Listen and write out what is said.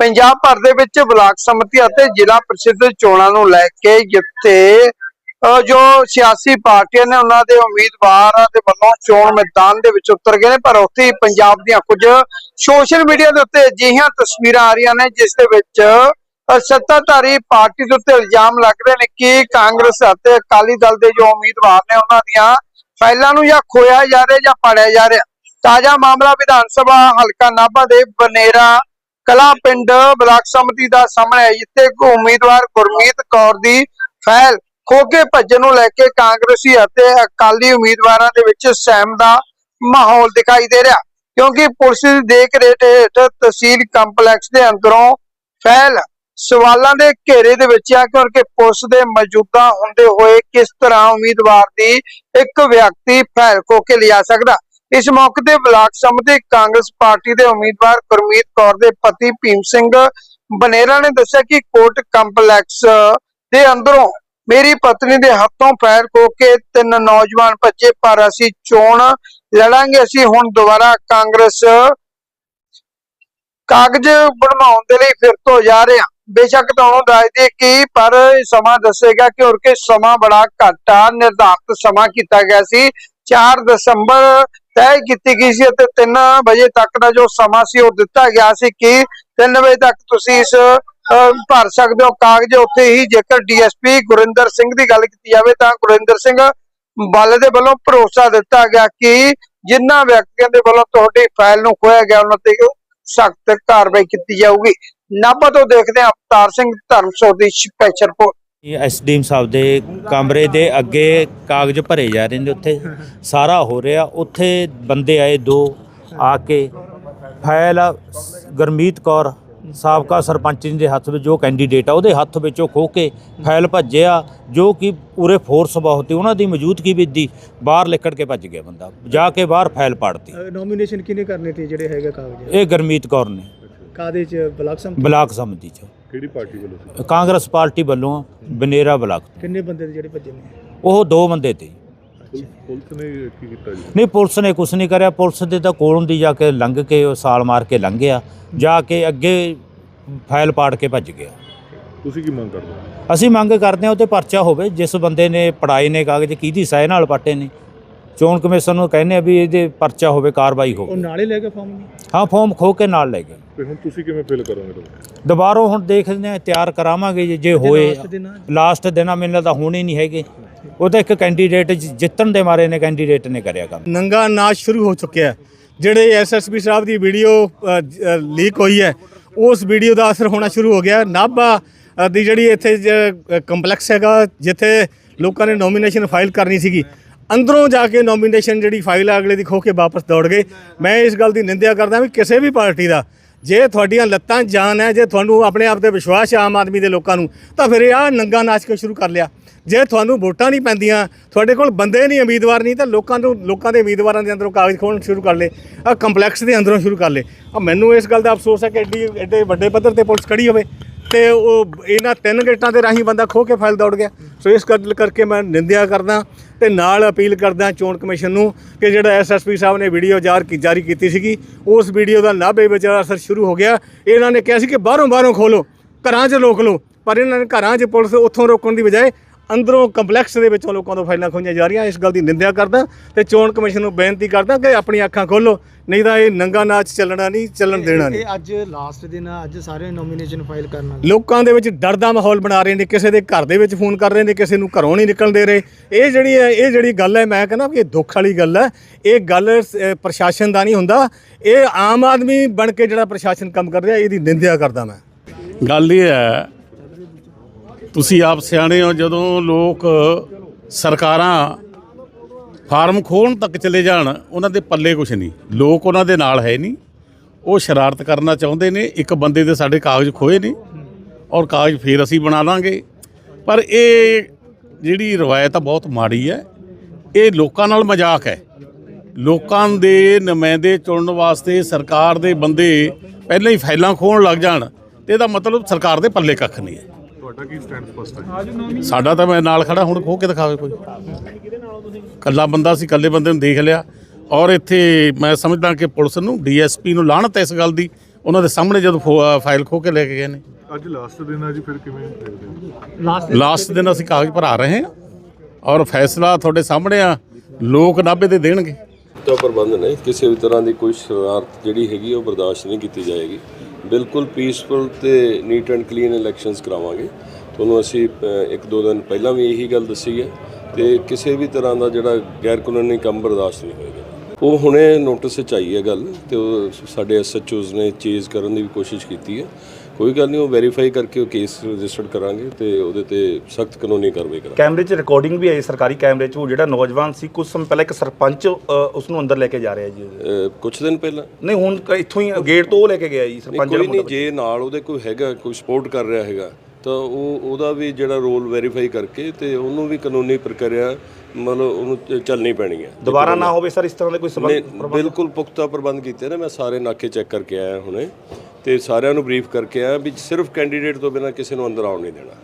ਪੰਜਾਬ ਭਰ ਦੇ ਵਿੱਚ ਬਲਾਕ ਸਮਿਤੀ ਅਤੇ ਜ਼ਿਲ੍ਹਾ ਪ੍ਰਸਿੱਧ ਚੋਣਾਂ ਨੂੰ ਲੈ ਕੇ ਜਿੱਥੇ ਜੋ ਸਿਆਸੀ ਪਾਰਟੀਆਂ ਨੇ ਉਹਨਾਂ ਦੇ ਉਮੀਦਵਾਰਾਂ ਦੇ ਵੱਲੋਂ ਚੋਣ ਮੈਦਾਨ ਦੇ ਵਿੱਚ ਉਤਰ ਗਏ ਨੇ, ਪਰ ਉੱਥੇ ਹੀ ਪੰਜਾਬ ਦੀਆਂ ਕੁਝ ਸੋਸ਼ਲ ਮੀਡੀਆ ਦੇ ਉੱਤੇ ਅਜਿਹੀਆਂ ਤਸਵੀਰਾਂ ਆ ਰਹੀਆਂ ਨੇ, ਜਿਸ ਦੇ ਵਿੱਚ ਸੱਤਾਧਾਰੀ ਪਾਰਟੀ ਦੇ ਉੱਤੇ ਇਲਜ਼ਾਮ ਲੱਗ ਰਹੇ ਨੇ ਕਿ ਕਾਂਗਰਸ ਅਤੇ ਅਕਾਲੀ ਦਲ ਦੇ ਜੋ ਉਮੀਦਵਾਰ ਨੇ ਉਹਨਾਂ ਦੀਆਂ ਫਾਈਲਾਂ ਨੂੰ ਜਾਂ ਖੋਇਆ ਜਾ ਰਿਹਾ ਜਾਂ ਪਾੜਿਆ ਜਾ ਰਿਹਾ। ਤਾਜ਼ਾ ਮਾਮਲਾ ਵਿਧਾਨ ਸਭਾ ਹਲਕਾ ਨਾਭਾ ਦੇ ਬਨੇਰਾ ਕਲਾ ਪਿੰਡ ਬਲਾਕ ਸੰਮਤੀ ਦਾ ਸਾਹਮਣੇ ਹੈ, ਜਿੱਥੇ ਉਮੀਦਵਾਰ ਗੁਰਮੀਤ ਕੌਰ ਦੀ ਫੈਲ ਖੋ ਕੇ ਭੱਜਣ ਨੂੰ ਲੈ ਕੇ ਕਾਂਗਰਸੀ ਅਤੇ ਅਕਾਲੀ ਉਮੀਦਵਾਰਾਂ ਦੇ ਵਿੱਚ ਸਹਿਮ ਦਾ ਮਾਹੌਲ ਦਿਖਾਈ ਦੇ ਰਿਹਾ। ਕਿਉਂਕਿ ਪੁਲਿਸ ਦੀ ਦੇਖ ਰੇਖ ਹੇਠ ਤਹਿਸੀਲ ਕੰਪਲੈਕਸ ਦੇ ਅੰਦਰੋਂ ਫੈਲ ਸਵਾਲਾਂ ਦੇ ਘੇਰੇ ਦੇ ਵਿੱਚ ਆ, ਕਿਉਂਕਿ ਪੁਲਿਸ ਦੇ ਮੌਜੂਦਾ ਹੁੰਦੇ ਹੋਏ ਕਿਸ ਤਰ੍ਹਾਂ ਉਮੀਦਵਾਰ ਦੀ ਇੱਕ ਵਿਅਕਤੀ ਫੈਲ ਖੋ ਕੇ ਲਿਆ ਸਕਦਾ। ਇਸ ਮੌਕੇ ਤੇ ਬਲਾਕ ਸੰਮਤੀ ਕਾਂਗਰਸ ਪਾਰਟੀ ਦੇ ਉਮੀਦਵਾਰ ਗੁਰਮੀਤ ਕੌਰ ਦੇ ਪਤੀ ਭੀਮ ਸਿੰਘ ਬਨੇਰਾ ਨੇ ਦੱਸਿਆ ਕਿ ਕੋਰਟ ਕੰਪਲੈਕਸ ਦੇ ਅੰਦਰੋਂ ਮੇਰੀ ਪਤਨੀ ਦੇ ਹੱਥੋਂ ਫਾਇਰ ਖੋ ਕੇ ਤਿੰਨ ਨੌਜਵਾਨ ਭੱਜੇ ਪਰ ਅਸੀਂ ਚੋਣ ਲੜਾਂਗੇ। ਅਸੀਂ ਹੁਣ ਦੁਬਾਰਾ ਕਾਂਗਰਸ ਕਾਗਜ਼ ਬਣਵਾਉਣ ਦੇ ਲਈ ਫਿਰ ਤੋਂ ਜਾ ਰਹੇ ਹਾਂ। ਬੇਸ਼ੱਕ ਤੁਹਾਨੂੰ ਦੱਸ ਦਈਏ ਕਿ ਪਰ ਸਮਾਂ ਦੱਸੇਗਾ ਕਿ ਹੋਰ ਕੇ ਸਮਾਂ ਬੜਾ ਘੱਟ ਆ ਨਿਰਧਾਰਤ ਸਮਾਂ ਕੀਤਾ ਗਿਆ ਸੀ। 4 ਦਸੰਬਰ ਤੈਅ ਕੀਤੀ ਗਈ ਸੀ ਅਤੇ 3 ਵਜੇ ਤੱਕ ਦਾ ਜੋ ਸਮਾਂ ਸੀ ਉਹ ਦਿੱਤਾ ਗਿਆ ਸੀ ਕਿ 3 ਵਜੇ ਤੱਕ ਤੁਸੀਂ ਇਸ ਭਰ ਸਕਦੇ ਹੋ ਕਾਗਜ਼। ਉੱਥੇ ਹੀ ਜੇਕਰ ਡੀਐਸਪੀ ਗੁਰਿੰਦਰ ਸਿੰਘ ਦੀ ਗੱਲ ਕੀਤੀ ਜਾਵੇ ਤਾਂ ਗੁਰਿੰਦਰ ਸਿੰਘ ਬੱਲ ਦੇ ਵੱਲੋਂ ਭਰੋਸਾ ਦਿੱਤਾ ਗਿਆ ਕਿ ਜਿਨ੍ਹਾਂ ਵਿਅਕਤੀਆਂ ਦੇ ਵੱਲੋਂ ਤੁਹਾਡੀ ਫਾਈਲ ਨੂੰ ਖੋਇਆ ਗਿਆ, ਉਹਨਾਂ ਤੇ ਸਖਤ ਕਾਰਵਾਈ ਕੀਤੀ ਜਾਊਗੀ। ਨਾਭਾ ਤੋਂ ਦੇਖਦੇ ਹਾਂ ਅਵਤਾਰ ਸਿੰਘ ਧਰਮਸੋਤ ਦੀ ਸਪੈਸ਼ਲ ਰਿਪੋਰਟ। ਐਸਡੀਐਮ ਸਾਹਿਬ ਦੇ ਕਮਰੇ ਦੇ ਅੱਗੇ ਕਾਗਜ਼ ਭਰੇ ਜਾ ਰਹੇ ਨੇ ਉੱਥੇ। ਸਾਰਾ ਹੋ ਰਿਹਾ। ਉੱਥੇ ਬੰਦੇ ਆਏ ਦੋ ਆ ਕੇ। ਫਾਈਲ ਗਰਮੀਤ ਕੌਰ ਸਾਬਕਾ ਸਰਪੰਚ ਜੀ ਦੇ ਹੱਥ ਵਿੱਚ ਜੋ ਕੈਂਡੀਡੇਟ ਆ ਉਹਦੇ ਹੱਥ ਵਿੱਚੋਂ ਖੋ ਕੇ ਫਾਈਲ ਭੱਜਿਆ ਜੋ ਕਿ ਪੂਰੇ ਫੋਰਸ ਬਹੁਤ ਉਹਨਾਂ ਦੀ ਮੌਜੂਦਗੀ ਵਿੱਚ ਦੀ ਬਾਹਰ ਲਿਕੜ ਕੇ ਭੱਜ ਗਿਆ ਬੰਦਾ ਜਾ ਕੇ ਬਾਹਰ ਫਾਈਲ ਪਾੜਤੀ ਨੋਮੀਨੇਸ਼ਨ ਕਿਹਨੇ ਕਰਨੇ ਤੇ ਜਿਹੜੇ ਹੈਗੇ ਕਾਗਜ਼? ਇਹ ਗਰਮੀਤ ਕੌਰ ਨੇ। ਕਾਦੇ ਚ? ਬਲਾਕ ਸਮਿਤੀ ਚ। ਕਿਹੜੀ ਪਾਰਟੀ ਵੱਲੋਂ ਸੀ? ਕਾਂਗਰਸ ਪਾਰਟੀ ਵੱਲੋਂ ਬਨੇਰਾ ਬਲਾਕ ਕਿੰਨੇ ਬੰਦੇ ਦੇ ਜਿਹੜੇ ਭੱਜੇ ਨੇ? ਉਹ ਦੋ ਬੰਦੇ ਤੇ। ਪੁਲਿਸ ਪੁਲਿਸ ਨੇ ਕੀ ਕੀਤਾ ਜੀ? ਨਹੀਂ ਪੁਲਿਸ ਨੇ ਕੁਝ ਨਹੀਂ ਕਰਿਆ। ਪੁਲਿਸ ਦੇ ਤਾਂ ਕੋਲੋਂ ਦੀ ਜਾ ਕੇ ਲੰਘ ਕੇ ਉਹ ਸਾਲ ਮਾਰ ਕੇ ਲੰਘਿਆ। ਜਾ ਕੇ ਅੱਗੇ ਫਾਈਲ ਪਾੜ ਕੇ ਭੱਜ ਗਿਆ। ਤੁਸੀਂ ਕੀ ਮੰਗ ਕਰਦੇ ਹੋ? ਅਸੀਂ ਮੰਗ ਕਰਦੇ ਹਾਂ ਉਹ ਤੇ ਪਰਚਾ ਹੋਵੇ। ਜਿਸ ਬੰਦੇ ਨੇ ਪੜਾਈ ਨੇ ਕਾਗਜ਼ ਕਿਹਦੀ ਸਾਇ ਨਾਲ ਪਾਟੇ ਨੇ ਚੋਣ ਕਮਿਸ਼ਨ ਨੂੰ ਕਹਿੰਦੇ ਆ ਵੀ ਇਹਦੇ ਪਰਚਾ ਹੋਵੇ ਕਾਰਵਾਈ ਉਹ ਹੋਵੇ ਨਾਲੇ ਲੈ ਕੇ ਫਾਰਮ ਨਹੀਂ? ਹਾਂ ਫਾਰਮ ਖੋ ਕੇ ਨਾਲ ਲੈ ਗਏ। ਤੇ ਹੁਣ ਤੁਸੀਂ ਕਿਵੇਂ ਫਿਲ ਕਰੋਗੇ ਦੁਬਾਰਾ ਹੁਣ ਦੇਖਦੇ ਹਾਂ ਤਿਆਰ ਕਰਾਵਾਂਗੇ ਜੇ- ਜੇ ਹੋਏ। ਲਾਸਟ ਦਿਨ ਆ। ਲਾਸਟ ਦਿਨਾਂ ਮੈਨੂੰ ਤਾਂ ਹੋਣੇ ਨਹੀਂ ਹੈਗੇ। ਉਹ ਤਾਂ ਇੱਕ ਕੈਂਡੀਡੇਟ ਜਿੱਤਣ ਦੇ ਮਾਰੇ ਨੇ ਕੈਂਡੀਡੇਟ ਨੇ ਕਰਿਆ ਕੰਮ। ਨੰਗਾ ਨਾਚ ਸ਼ੁਰੂ ਹੋ ਚੁੱਕਿਆ ਹੈ। ਜਿਹੜੇ ਐਸਐਸਪੀ ਸਾਹਿਬ ਦੀ ਵੀਡੀਓ ਲੀਕ ਹੋਈ ਹੈ ਉਸ ਵੀਡੀਓ ਦਾ ਅਸਰ ਹੋਣਾ ਸ਼ੁਰੂ ਹੋ ਗਿਆ। ਨਾਭਾ ਅ, ਦੀ ਜਿਹੜੀ ਇੱਥੇ ਕੰਪਲੈਕਸ ਹੈਗਾ ਜਿੱਥੇ ਲੋਕਾਂ ਨੇ ਨੋਮੀਨੇਸ਼ਨ ਫਾਈਲ ਕਰਨੀ ਸੀਗੀ ਅੰਦਰੋਂ ਜਾ ਕੇ ਨੋਮੀਨੇਸ਼ਨ ਜਿਹੜੀ ਫਾਈਲ ਆ, ਅਗਲੇ ਦੀ ਖੋ ਕੇ ਵਾਪਸ ਦੌੜ ਗਏ। ਮੈਂ ਇਸ ਗੱਲ ਦੀ ਨਿੰਦਿਆ ਕਰਦਾ ਵੀ ਕਿਸੇ ਵੀ ਪਾਰਟੀ ਦਾ ਜੇ ਤੁਹਾਡੀਆਂ ਲੱਤਾਂ ਜਾਨ ਹੈ, ਜੇ ਤੁਹਾਨੂੰ ਆਪਣੇ ਆਪ ਤੇ ਵਿਸ਼ਵਾਸ ਹੈ ਆਮ ਆਦਮੀ ਦੇ ਲੋਕਾਂ ਨੂੰ, ਤਾਂ ਫਿਰ ਇਹ ਆ ਨੰਗਾ ਨਾਚ ਕੇ ਸ਼ੁਰੂ ਕਰ ਲਿਆ। ਜੇ ਤੁਹਾਨੂੰ ਵੋਟਾਂ ਨਹੀਂ ਪੈਂਦੀਆਂ, ਤੁਹਾਡੇ ਕੋਲ ਬੰਦੇ ਨਹੀਂ, ਉਮੀਦਵਾਰ ਨਹੀਂ, ਤਾਂ ਲੋਕਾਂ ਨੂੰ ਲੋਕਾਂ ਦੇ ਉਮੀਦਵਾਰਾਂ ਦੇ ਅੰਦਰੋਂ ਕਾਗਜ਼ ਖੋਲ੍ਹਣ ਸ਼ੁਰੂ ਕਰ ਲੇ ਆ ਕੰਪਲੈਕਸ ਦੇ ਅੰਦਰੋਂ ਸ਼ੁਰੂ ਕਰ ਲੇ ਆ ਮੈਨੂੰ ਇਸ ਗੱਲ ਦਾ ਅਫਸੋਸ ਹੈ ਕਿ ਐਡੀ, ਐਡੇ ਵੱਡੇ ਪੱਧਰ ਤੇ ਪੁਲਿਸ ਖੜੀ ਹੋਵੇ। ਤੇ ਉਹ ਇਹਨਾਂ ਤਿੰਨ ਗੇਟਾਂ ਦੇ ਰਾਹੀਂ ਬੰਦਾ ਖੋ ਕੇ ਫਾਈਲ ਦੌੜ ਗਿਆ। ਸੋ ਇਸ ਗੱਲ ਕਰਕੇ ਮੈਂ ਨਿੰਦਿਆ ਕਰਦਾ ਤੇ ਨਾਲ ਅਪੀਲ ਕਰਦਾ ਚੋਣ ਕਮਿਸ਼ਨ ਨੂੰ ਕਿ ਜਿਹੜਾ ਐਸਐਸਪੀ ਸਾਹਿਬ ਨੇ ਵੀਡੀਓ ਜਾਰ ਕੀ ਜਾਰੀ ਕੀਤੀ ਸੀਗੀ, ਉਸ ਵੀਡੀਓ ਦਾ ਨਾਭੇ ਵਿੱਚ ਅਸਰ ਸ਼ੁਰੂ ਹੋ ਗਿਆ। ਇਹਨਾਂ ਨੇ ਕਿਹਾ ਸੀ ਕਿ ਬਾਹਰੋਂ ਬਾਹਰੋਂ ਖੋਲੋ ਘਰਾਂ 'ਚ ਰੋਕ ਲਓ, ਪਰ ਇਹਨਾਂ ਨੇ ਘਰਾਂ 'ਚ ਪੁਲਿਸ ਉੱਥੋਂ ਰੋਕਣ ਦੀ ਬਜਾਏ ਅੰਦਰੋਂ ਕੰਪਲੈਕਸ ਦੇ ਵਿੱਚੋਂ ਲੋਕਾਂ ਤੋਂ ਫਾਈਲਾਂ ਖੋਈਆਂ ਜਾ ਰਹੀਆਂ। ਇਸ ਗੱਲ ਦੀ ਨਿੰਦਿਆ ਕਰਦਾ ਤੇ ਚੋਣ ਕਮਿਸ਼ਨ ਨੂੰ ਬੇਨਤੀ ਕਰਦਾ ਕਿ ਆਪਣੀ ਅੱਖਾਂ ਖੋਲੋ। ਨਹੀਂ ਤਾਂ ਇਹ ਨੰਗਾ ਨਾਚ ਚੱਲਣਾ ਨਹੀਂ ਚੱਲਣ ਦੇਣਾ ਨਹੀਂ। ਇਹ ਅੱਜ ਲਾਸਟ ਦਿਨ ਆ ਅੱਜ ਸਾਰੇ ਨੋਮੀਨੇਸ਼ਨ ਫਾਈਲ ਕਰਨਾ ਲੋਕਾਂ ਦੇ ਵਿੱਚ ਡਰ ਦਾ ਮਾਹੌਲ ਬਣਾ ਰਹੇ ਨੇ ਕਿਸੇ ਦੇ ਘਰ ਦੇ ਵਿੱਚ ਫੋਨ ਕਰ ਰਹੇ ਨੇ ਕਿਸੇ ਨੂੰ ਘਰੋਂ ਨਹੀਂ ਨਿਕਲਣ ਦੇ ਰਹੇ। ਇਹ ਜਿਹੜੀ ਹੈ ਇਹ ਜਿਹੜੀ ਗੱਲ ਹੈ ਮੈਂ ਕਹਿੰਦਾ ਕਿ ਇਹ ਦੁੱਖ ਵਾਲੀ ਗੱਲ ਹੈ। ਇਹ ਗੱਲ ਪ੍ਰਸ਼ਾਸਨ ਦਾ ਨਹੀਂ ਹੁੰਦਾ। ਇਹ ਆਮ ਆਦਮੀ ਬਣ ਕੇ ਜਿਹੜਾ ਪ੍ਰਸ਼ਾਸਨ ਕੰਮ ਕਰ ਰਿਹਾ ਇਹਦੀ ਨਿੰਦਿਆ ਕਰਦਾ ਮੈਂ। ਗੱਲ ਇਹ ਹੈ ਤੁਸੀਂ ਆਪ ਸਿਆਣੇ ਹੋ ਜਦੋਂ ਲੋਕ ਸਰਕਾਰਾਂ ਫਾਰਮ ਖੋਲ੍ਹਣ ਤੱਕ ਚਲੇ ਜਾਣ, ਉਹਨਾਂ ਦੇ ਪੱਲੇ ਕੁਝ ਨਹੀਂ। ਲੋਕ ਉਹਨਾਂ ਦੇ ਨਾਲ ਹੈ ਨਹੀਂ। ਉਹ ਸ਼ਰਾਰਤ ਕਰਨਾ ਚਾਹੁੰਦੇ ਨੇ, ਇੱਕ ਬੰਦੇ ਦੇ ਸਾਡੇ ਕਾਗਜ਼ ਖੋਏ ਨੇ, ਔਰ ਕਾਗਜ਼ ਫੇਰ ਅਸੀਂ ਬਣਾ ਲਾਂਗੇ। ਪਰ ਇਹ ਜਿਹੜੀ ਰਵਾਇਤ ਆ ਬਹੁਤ ਮਾੜੀ ਹੈ। ਇਹ ਲੋਕਾਂ ਨਾਲ ਮਜ਼ਾਕ ਹੈ। ਲੋਕਾਂ ਦੇ ਨੁਮਾਇੰਦੇ ਚੁਣਨ ਵਾਸਤੇ ਸਰਕਾਰ ਦੇ ਬੰਦੇ ਪਹਿਲਾਂ ਹੀ ਫਾਈਲਾਂ ਖੋਣ ਲੱਗ ਜਾਣ, ਤੇ ਇਹਦਾ ਮਤਲਬ ਸਰਕਾਰ ਦੇ ਪੱਲੇ ਕੱਖ ਨਹੀਂ ਹੈ। ਤੁਹਾਡਾ ਕੀ ਸਟੈਂਡ ਸਪਸ਼ਟ ਹੈ ਸਾਡਾ ਤਾਂ ਮੈਂ ਨਾਲ ਖੜਾ ਹੁਣ ਖੋ ਕੇ ਦਿਖਾਵੇ ਕੋਈ। ਕੱਲਾ ਬੰਦਾ ਸੀ ਕੱਲੇ ਬੰਦੇ ਨੂੰ ਦੇਖ ਲਿਆ। ਔਰ ਇੱਥੇ ਮੈਂ ਸਮਝਦਾ ਕਿ ਪੁਲਿਸ ਨੂੰ ਡੀਐਸਪੀ ਨੂੰ ਲਾਹਣਤ ਹੈ ਇਸ ਗੱਲ ਦੀ। ਉਹਨਾਂ ਦੇ ਸਾਹਮਣੇ ਜਦੋਂ ਫਾਈਲ ਖੋ ਕੇ ਲੈ ਕੇ ਗਏ ਨੇ। ਅੱਜ ਲਾਸਟ ਦਿਨ ਆ ਜੀ ਫਿਰ ਕਿਵੇਂ ਲਾਸਟ ਲਾਸਟ ਦਿਨ। ਅਸੀਂ ਕਾਗਜ਼ ਭਰਾ ਰਹੇ ਹਾਂ। ਔਰ ਫੈਸਲਾ ਤੁਹਾਡੇ ਸਾਹਮਣੇ ਆ। ਲੋਕ ਨਾਭੇ ਦੇ ਦੇਣਗੇ। ਤਾਂ ਪ੍ਰਬੰਧ ਨੇ ਕਿਸੇ ਵੀ ਤਰ੍ਹਾਂ ਦੀ ਕੋਈ ਸ਼ਰਾਰਤ ਜਿਹੜੀ ਹੈਗੀ ਉਹ ਬਰਦਾਸ਼ਤ ਨਹੀਂ ਕੀਤੀ ਜਾਏਗੀ। ਬਿਲਕੁਲ ਪੀਸਫੁਲ ਤੇ ਨੀਟ ਐਂਡ ਕਲੀਨ ਇਲੈਕਸ਼ਨਸ ਕਰਾਵਾਂਗੇ। ਤੁਹਾਨੂੰ ਅਸੀਂ ਇੱਕ ਦੋ ਦਿਨ ਪਹਿਲਾਂ ਵੀ ਇਹੀ ਗੱਲ ਦੱਸੀ ਹੈ ਤੇ ਕਿਸੇ ਵੀ ਤਰ੍ਹਾਂ ਦਾ ਜਿਹੜਾ ਗੈਰ ਕਾਨੂੰਨੀ ਕੰਮ ਬਰਦਾਸ਼ਤ ਨਹੀਂ ਹੋਏਗਾ ਉਹ ਹੁਣੇ ਨੋਟਿਸ ਵਿੱਚ ਆਈ ਹੈ ਗੱਲ ਤੇ ਉਹ ਸਾਡੇ ਐਸਐਚਓਜ਼ ਨੇ ਚੇਜ਼ ਕਰਨ ਦੀ ਵੀ ਕੋਸ਼ਿਸ਼ ਕੀਤੀ ਹੈ। ਕੋਈ ਗੱਲ ਨਹੀਂ ਉਹ ਵੈਰੀਫਾਈ ਕਰਕੇ ਉਹ ਕੇਸ ਰਜਿਸਟਰਡ ਕਰਾਂਗੇ ਤੇ ਉਹਦੇ ਤੇ ਸਖਤ ਕਾਨੂੰਨੀ ਕਾਰਵਾਈ ਕਰਾਂਗੇ। ਕੈਮਰੇ 'ਚ ਰਿਕਾਰਡਿੰਗ ਵੀ ਆਈ ਸਰਕਾਰੀ ਕੈਮਰੇ 'ਚ ਉਹ ਜਿਹੜਾ ਨੌਜਵਾਨ ਸੀ ਕੁਝ ਸਮੇਂ ਪਹਿਲਾਂ ਇੱਕ ਸਰਪੰਚ ਉਸ ਨੂੰ ਅੰਦਰ ਲੈ ਕੇ ਜਾ ਰਿਹਾ ਜੀ ਕੁਛ ਦਿਨ ਪਹਿਲਾਂ? ਨਹੀਂ ਹੁਣ ਇੱਥੋਂ ਹੀ ਗੇਟ ਤੋਂ ਉਹ ਲੈ ਕੇ ਗਿਆ ਜੀ ਸਰਪੰਚ ਕੋਈ ਨਹੀਂ ਜੇ ਨਾਲ ਉਹਦੇ ਕੋਈ ਹੈਗਾ ਕੋਈ ਸਪੋਰਟ ਕਰ ਰਿਹਾ ਹੈਗਾ ਤਾਂ ਉਹ ਉਹਦਾ ਵੀ ਜਿਹੜਾ ਰੋਲ ਵੈਰੀਫਾਈ ਕਰਕੇ ਤੇ ਉਹਨੂੰ ਵੀ ਕਾਨੂੰਨੀ ਪ੍ਰਕਿਰਿਆ ਮਤਲਬ ਉਹਨੂੰ ਚੱਲਣੀ ਪੈਣੀ ਹੈ। ਦੁਬਾਰਾ ਨਾ ਹੋਵੇ ਸਰ ਇਸ ਤਰ੍ਹਾਂ ਦੇ ਕੋਈ ਸਬੰਧ ਬਿਲਕੁਲ ਪੁਖਤਾ ਪ੍ਰਬੰਧ ਕੀਤੇ ਨੇ ਮੈਂ ਸਾਰੇ ਨਾਕੇ ਚੈੱਕ ਕਰਕੇ ਆਇਆ ਹੁਣੇ ਤੇ ਸਾਰਿਆਂ ਨੂੰ ਬਰੀਫ ਕਰਕੇ ਆਇਆ ਵੀ ਸਿਰਫ ਕੈਂਡੀਡੇਟ ਤੋਂ ਬਿਨਾਂ ਕਿਸੇ ਨੂੰ ਅੰਦਰ ਆਉਣ ਨਹੀਂ ਦੇਣਾ।